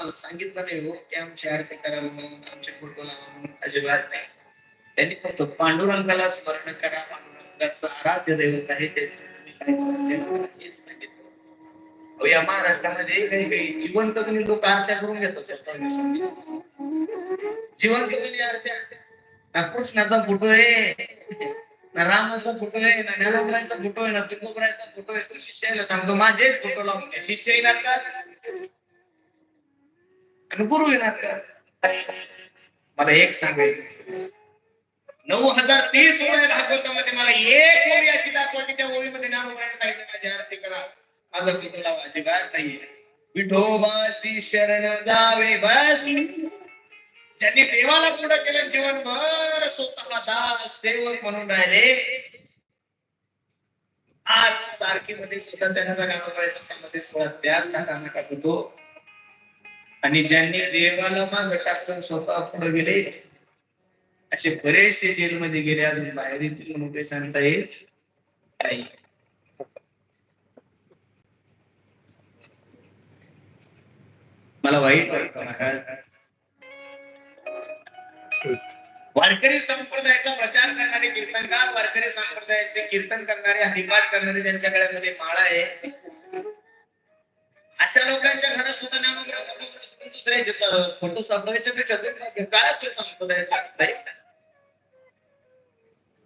सांगितलं नाही हो की आमच्या आरती करायला म्हणून आमच्या फोटोला म्हणून अजिबात नाही. त्यांनी फक्त पांडुरंगाला स्मरण करा पांडुरंगाचं आराध्य दैवत आहे त्याचं हे सांगितलं. या महाराष्ट्रामध्ये काही काही जिवंत तुम्ही लोक आरत्या करून घेतात स्वतः जिवंत तुम्ही आरत्या. ना कृष्णाचा फोटो आहे ना रामाचा फोटो आहे ना ज्ञानोबराचा फोटो आहे ना तुकोबराचा फोटो आहे तो शिष्याला सांगतो माझेच फोटो लावून घ्या. शिष्य येणार का? आणि गुरु येणार का? मला एक सांगायचं नऊ हजार तीस ओळी भागवतामध्ये मला एक ओळी अशी दाखवा त्या ओळीमध्ये ज्ञानोबराने सांगितलं माझी आरती करा. माझा फोटो अजिबात नाहीये. विठोबासी शरण जावे बस. ज्यांनी देवाला पुढं केलं जीवनभर स्वतःला दास सेवक म्हणून राहिले. आज तारखेमध्ये सुद्धा त्यांचा गाणोबाचा समाधी सोहळा त्याच नाटकात होतो आणि ज्यांनी देवाला माग टाकलं स्वतः पुढे गेले. असे बरेचसे जेलमध्ये गेले अजून बाहेर येतील म्हणून काही सांगता येत नाही. मला वाईट वाटतं महाराज. वारकरी संप्रदायाचा प्रचार करणारे कीर्तनकार वारकरी संप्रदायाचे कीर्तन करणारे हरिपाठ करणारे त्यांच्या गळ्यामध्ये माळा आहे अशा लोकांच्या घरात सुद्धा नामग्रह दुसरे सुद्धा फोटो सापडायच्या पेक्षा ते काळाच संप्रदायाचा? अर्थ बरी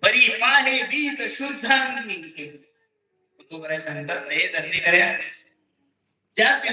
बरी पाहे बीज शुद्धांगी. तुकोबराय सांगतात नाही धरणी कर्या ज्या ते